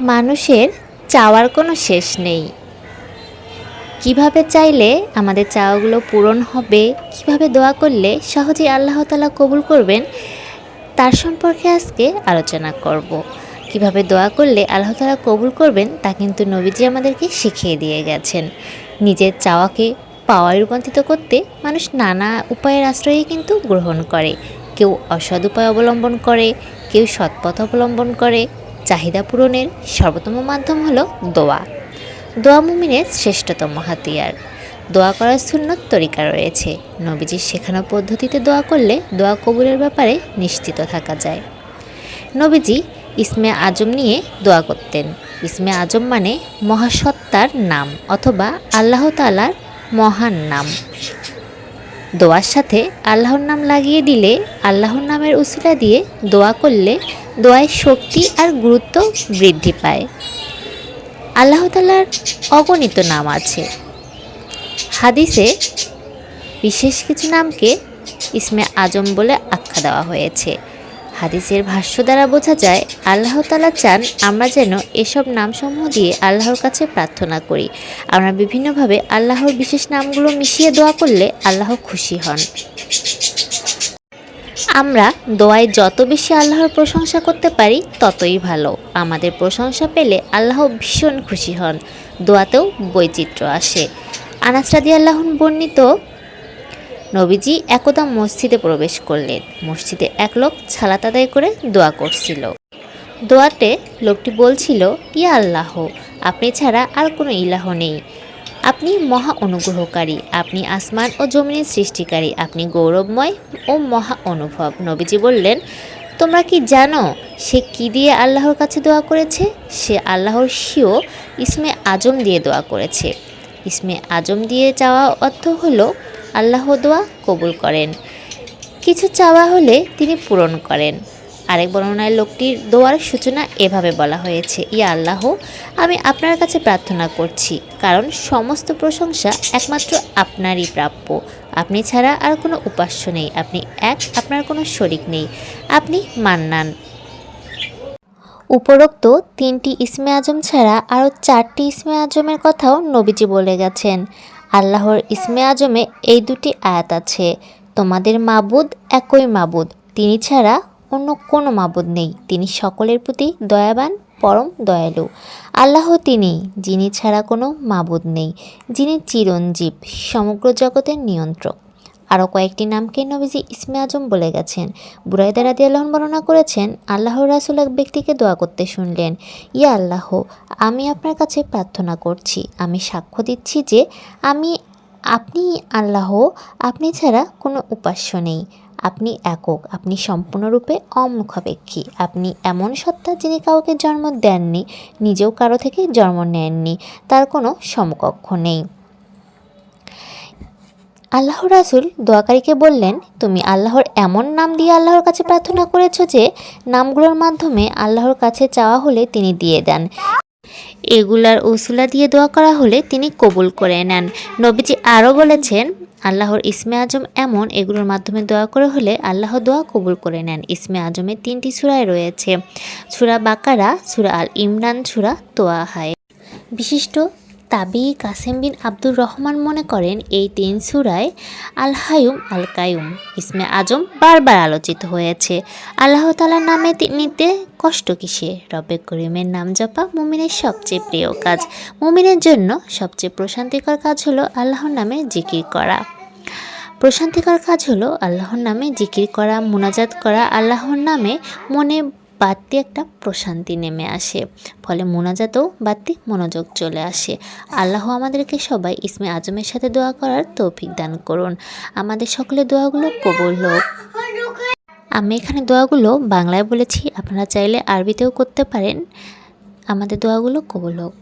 মানুষের চাওয়ার কোনো শেষ নেই। কীভাবে চাইলে আমাদের চাওয়াগুলো পূরণ হবে, কীভাবে দোয়া করলে সহজেই আল্লাহ তালা কবুল করবেন, তার সম্পর্কে আজকে আলোচনা করব। কীভাবে দোয়া করলে আল্লাহ তালা কবুল করবেন, তা কিন্তু নবীজি আমাদেরকে শিখিয়ে দিয়ে গেছেন। নিজের চাওয়াকে পাওয়ায় রূপান্তরিত করতে মানুষ নানা উপায়ের আশ্রয়ে কিন্তু গ্রহণ করে। কেউ অসৎ উপায় অবলম্বন করে, কেউ সৎপথ অবলম্বন করে চাহিদা পূরণের সর্বোত্তম মাধ্যম হলো দোয়া। দোয়া মুমিনের শ্রেষ্ঠতম হাতিয়ার। দোয়া করার সুন্নত তরিকা রয়েছে। নবীজির শেখানো পদ্ধতিতে দোয়া করলে দোয়া কবুলের ব্যাপারে নিশ্চিত থাকা যায়। নবীজি ইসমে আজম নিয়ে দোয়া করতেন। ইসমে আজম মানে মহাসত্তার নাম অথবা আল্লাহ তালার মহান নাম। দোয়ার সাথে আল্লাহর নাম লাগিয়ে দিলে, আল্লাহর নামের উসিলা দিয়ে দোয়া করলে দোয়ায় শক্তি আর গুরুত্ব বৃদ্ধি পায়। আল্লাহ তালার অগণিত নাম আছে। হাদিসে বিশেষ কিছু নামকে ইসমে আজম বলে আখ্যা দেওয়া হয়েছে। হাদিসের ভাষ্য দ্বারা বোঝা যায়, আল্লাহ তালা চান আমরা যেন এসব নামসমূহ দিয়ে আল্লাহর কাছে প্রার্থনা করি। আমরা বিভিন্নভাবে আল্লাহর বিশেষ নামগুলো মিশিয়ে দোয়া করলে আল্লাহ খুশি হন। আমরা দোয়ায় যত বেশি আল্লাহর প্রশংসা করতে পারি, ততই ভালো। আমাদের প্রশংসা পেলে আল্লাহ ভীষণ খুশি হন। দোয়াতেও বৈচিত্র্য আসে। আনাসরাদি আল্লাহন বর্ণিত নবীজি একদা মসজিদে প্রবেশ করলেন। মসজিদে এক লোক ছালাত আদায় করে দোয়া করছিল। দোয়াতে লোকটি বলছিল, ইয়া আল্লাহ, আপনি ছাড়া আর কোনো ইলাহ নেই। আপনি মহা অনুগ্রহকারী, আপনি আসমান ও জমিনের সৃষ্টিকারী, আপনি গৌরবময় ও মহা অনুভব। নবীজি বললেন, তোমরা কি জানো সে কি দিয়ে আল্লাহর কাছে দোয়া করেছে? সে আল্লাহর শিও ইসমে আজম দিয়ে দোয়া করেছে। ইসমে আজম দিয়ে চাওয়া অর্থ হলো আল্লাহ দোয়া কবুল করেন। কিছু চাওয়া হলে তিনি পূরণ করেন। আরেক বর্ণনায় লোকটির দোয়ার সূচনা এভাবে বলা হয়েছে, ইয়া আল্লাহ, আমি আপনার কাছে প্রার্থনা করছি, কারণ সমস্ত প্রশংসা একমাত্র আপনারই প্রাপ্য। আপনি ছাড়া আর কোনো উপাস্য নেই, আপনি এক, আপনার কোনো শরিক নেই, আপনি মান্নান। উপরোক্ত তিনটি ইসমে আজম ছাড়া আরও চারটি ইসমে আজমের কথাও নবীজি বলে গেছেন। আল্লাহর ইসমে আজমে এই দুটি আয়াত আছে। তোমাদের মাবুদ একই মাবুদ। তিনি ছাড়া অন্য কোনো মাবুদ নেই। তিনি সকলের প্রতি দয়াবান, পরম দয়ালু। আল্লাহ তিনি, যিনি ছাড়া কোনো মাবুদ নেই, যিনি চিরঞ্জীব, সমগ্র জগতের নিয়ন্ত্রক। আরও কয়েকটি নামকে নবীজি ইসমে আজম বলে গেছেন। বুরাইদা রাদি আল্লাহন বর্ণনা করেছেন আল্লাহ রাসুল এক ব্যক্তিকে দোয়া করতে শুনলেন, ইয়া আল্লাহ, আমি আপনার কাছে প্রার্থনা করছি, আমি সাক্ষ্য দিচ্ছি যে আমি, আপনি আল্লাহ, আপনি ছাড়া কোনো উপাস্য নেই। আপনি একক, আপনি সম্পূর্ণরূপে অমুখাপেক্ষী। আপনি এমন সত্তা যিনি কাউকে জন্ম দেননি, নিজেও কারও থেকে জন্ম নেননি, তার কোনো সমকক্ষ নেই। আল্লাহ রাসুল দোয়াকারীকে বললেন, তুমি আল্লাহর এমন নাম দিয়ে আল্লাহর কাছে প্রার্থনা করেছ যে, নামগুলোর মাধ্যমে আল্লাহর কাছে চাওয়া হলে তিনি দিয়ে দেন। এগুলার উসুলা দিয়ে দোয়া করা হলে তিনি কবুল করে নেন। নবীজি আরও বলেছেন, আল্লাহর ইসমে আজম এমন এগুলোর মাধ্যমে দোয়া করে হলে আল্লাহ দোয়া কবুল করে নেন। ইসমে আজমের তিনটি সুরায় রয়েছে। সুরা বাকারা, সুরা আল ইমরান, সুরা তোয়া হায় বিশিষ্ট তাবি কাসেম বিন আব্দুর রহমান মনে করেন এই তিন সুরায় আল হায়ুম আল কায়ুম ইসমে আজম বারবার আলোচিত হয়েছে। আল্লাহ তালার নামে নিতে কষ্ট কিসে রবে করিমের নাম জপা মুমিনের সবচেয়ে প্রিয় কাজ। মুমিনের জন্য সবচেয়ে প্রশান্তিকর কাজ হলো আল্লাহর নামে জিকির করা। প্রশান্তিকর কাজ হলো আল্লাহর নামে জিকির করা, মোনাজাত করা, আল্লাহর নামে মনে বাড়তি একটা প্রশান্তি নেমে আসে। ফলে মোনাজাতেও বাড়তি মনোযোগ চলে আসে। আল্লাহ আমাদেরকে সবাই ইসমে আজমের সাথে দোয়া করার তৌফিক দান করুন। আমাদের সকলে দোয়াগুলো কবল হোক। আমি এখানে দোয়াগুলো বাংলায় বলেছি, আপনারা চাইলে আরবিতেও করতে পারেন। আমাদের দোয়াগুলো কবল হোক।